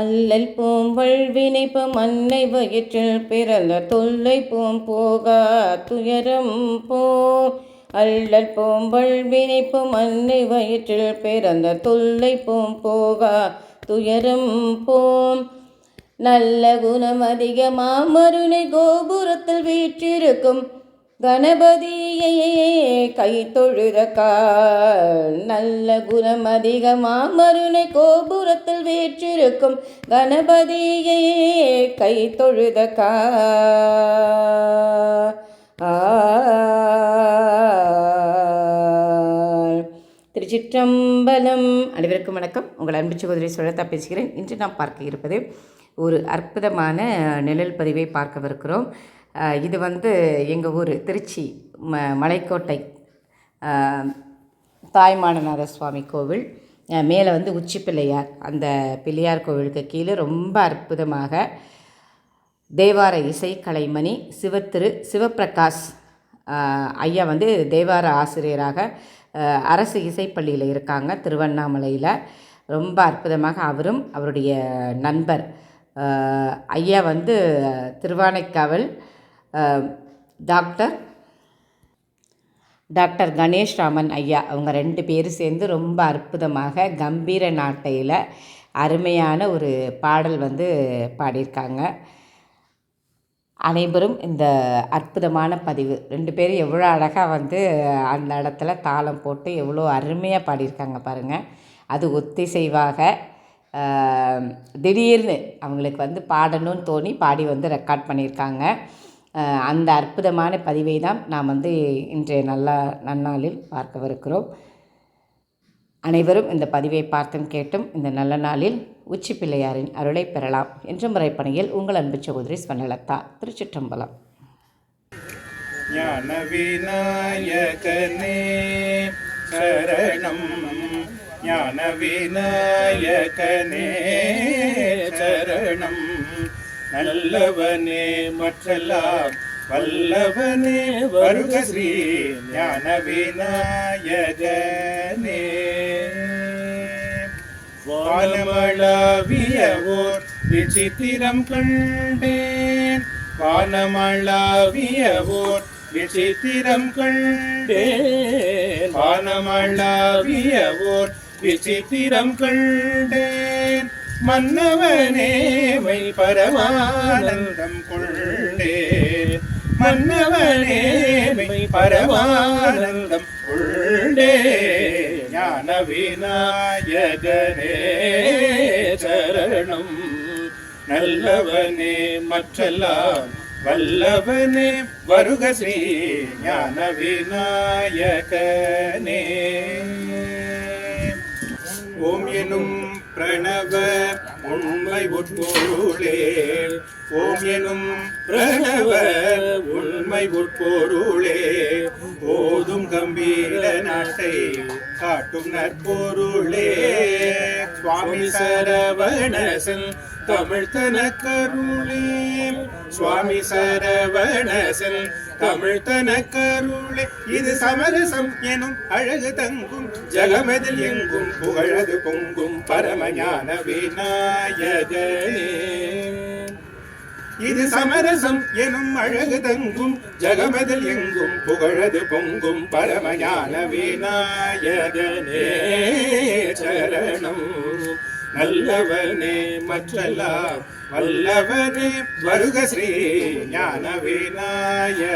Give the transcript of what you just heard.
அல்லல் பூம்பல் வினைப்பும் மன்னை வயிற்றில் பிறந்த தொல்லை போம் போகா துயரம் போம் அல்லல் பூம்பல் வினைப்பும் மன்னை வயிற்றில் பிறந்த தொல்லை போம் போகா துயரம் போம் நல்ல குணம் அதிகமாம் மருணை கோபுரத்தில் வீற்றிருக்கும். கணபதியையே கை தொழுதக்கால் நல்ல குணம் அதிகமா மருணை கோபுரத்தில் வேற்றிருக்கும். கணபதியை கை தொழுதக்கா திருச்சிற்றம்பலம். அனைவருக்கும் வணக்கம். உங்கள் அன்பு சகோதரி சுழத்தா பேசுகிறேன். இன்று நாம் பார்க்க இருப்பது ஒரு அற்புதமான நிழல் பதிவை பார்க்கவிருக்கிறோம். இது வந்து எங்கள் ஊர் திருச்சி ம மலைக்கோட்டை தாய்மானநாத சுவாமி கோவில். மேலே வந்து உச்சி பிள்ளையார் அந்த பிள்ளையார் கோவிலுக்கு கீழே ரொம்ப அற்புதமாக தேவார இசை கலைமணி சிவத்திரு சிவப்பிரகாஷ் ஐயா வந்து தேவார ஆசிரியராக அரசு இசைப்பள்ளியில் இருக்காங்க திருவண்ணாமலையில். ரொம்ப அற்புதமாக அவரும் அவருடைய நண்பர். ஐயா வந்து திருவானைக்காவல் டாக்டர் டாக்டர் கணேஷ் ராமன் ஐயா அவங்க ரெண்டு பேரும் சேர்ந்து ரொம்ப அற்புதமாக கம்பீர நாட்டையில் அருமையான ஒரு பாடல் வந்து பாடியிருக்காங்க. அனைவரும் இந்த அற்புதமான பதிவு ரெண்டு பேரும் எவ்வளோ அழகாக வந்து அந்த இடத்துல தாளம் போட்டு எவ்வளோ அருமையாக பாடியிருக்காங்க பாருங்கள் அது ஒத்திசைவாக திடீர்னு அவங்களுக்கு வந்து பாடணும்னு தோணி பாடி வந்து ரெக்கார்ட் பண்ணியிருக்காங்க. அந்த அற்புதமான பதிவை தான் நாம் வந்து இன்றைய நல்ல நன்னாளில் பார்க்கவிருக்கிறோம். அனைவரும் இந்த பதிவை பார்த்தும் கேட்டும் இந்த நல்ல நாளில் உச்சி பிள்ளையாரின் அருளை பெறலாம் என்ற முறைப்பணியில் உங்கள் அன்பு சகோதரி ஸ்வர்ணலதா திருச்சிற்றம்பலம். ஞான விநாயகனே சரணம். ஞான விநாயகனே சரணம். நல்லவனே மற்றெல்லாம் வல்லவனே. வருக ஸ்ரீ ஞான விநாயகனே வானமளாவிய ஓர் விசித்திரம் கண்டேன். வானமளாவிய ஓர் விசித்திரம் கண்டேன். வானமளாவிய ஓர் விசித்திரம் கண்டேன். மன்னவனேமை பரமானந்தம் கொண்டேன் மன்னவனேமை பரமானந்தம் கொண்டே. ஞான விநாயகனே சரணம். நல்லவனே மற்றெல்லாம் வல்லவனே. வருக ஸ்ரீ ஞான விநாயகனே ஓம் எனும் பிரணவ உண்மை உட்பொருளே ஓம் எனும் பிரணவர் உண்மை உட்பொருளே ஓதும் கம்பீர நாட்டை காட்டும் நற்பொருளே. சுவாமி சரவணசன் தமிழ் தனக்கருளே சுவாமி சரவணசன் தமிழ் தனக்கருளே இது சமரசம் எனும் அழகு தங்கும். ஜகமதில் எங்கும் புகழது பொங்கும் பரமஞான வீணா. விநாயகனே இது சமரசம் எனும் அழகு தங்கும் ஜகமதில் எங்கும் புகழது பொங்கும் பரமயான விநாயகனே. சரணம். நல்லவனே மற்றெல்லாம் வல்லவனே. வருக ஸ்ரீ ஞான விநாயகனே.